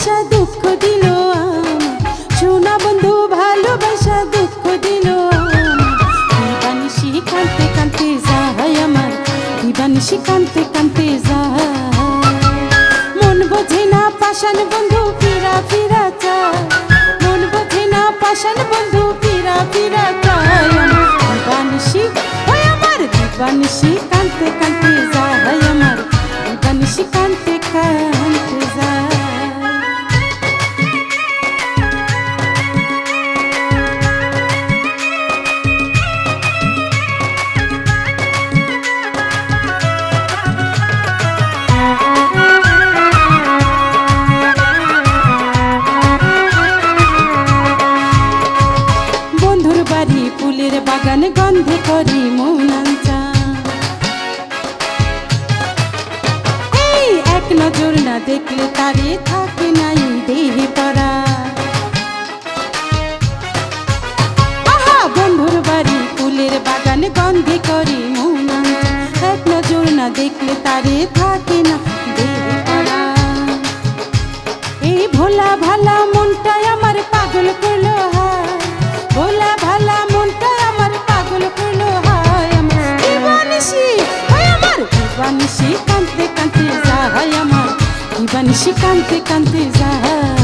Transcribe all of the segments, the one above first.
ভালোবাসা, দুঃখ দিল সোনা বন্ধু, ভালোবাসা, দুঃখ দিল দিবানিশি কানতে কানতে যায় আমার। দিবানিশি কানতে কানতে যায়। মন বোঝে না পাশান বন্ধু, ফিরা ফিরা চায়। মন বোঝে না পাশান বন্ধু, ফিরা ফিরা চায় দিবানিশি আমার দিবানিশি বাগান গন্ধে করি মৌনাঞ্চা। এই এক নজর না দেখলে তারে থাকে নাই দেহে পড়া। আহা, বন্ধুর বাড়ি, ফুলের বাগান গন্ধে করি মৌনাঞ্চা। এক নজর না দেখলে তারে থাকে না দেহে পড়া। এই ভোলা ভালা মনটাই দিবানিশি কানতে কানতে যায় আমার দিবানিশি কানতে কানতে যায়।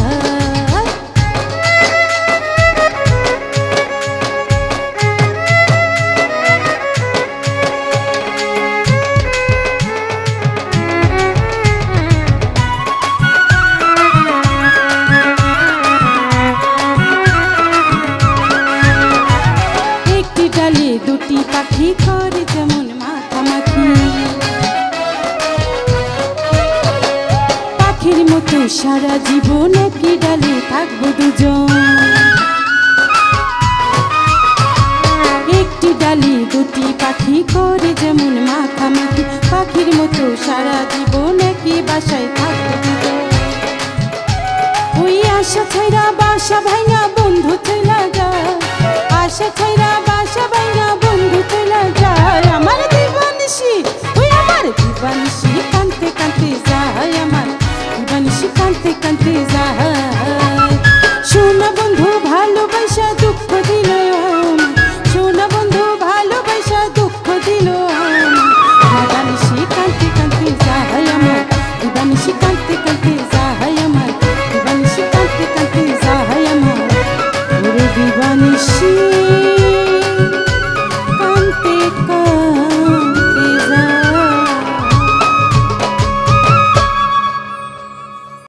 একটি সারা জীবন একই ডালে থাকব দুজন। একটি ডালে দুটি পাখি করে যেমন মাখামাখি, পাখির মতো সারা জীবন একই বাসায় থাকব ওই আশা ছাইরা বাসা ভাইয়া বন্ধু চইলা যায় see.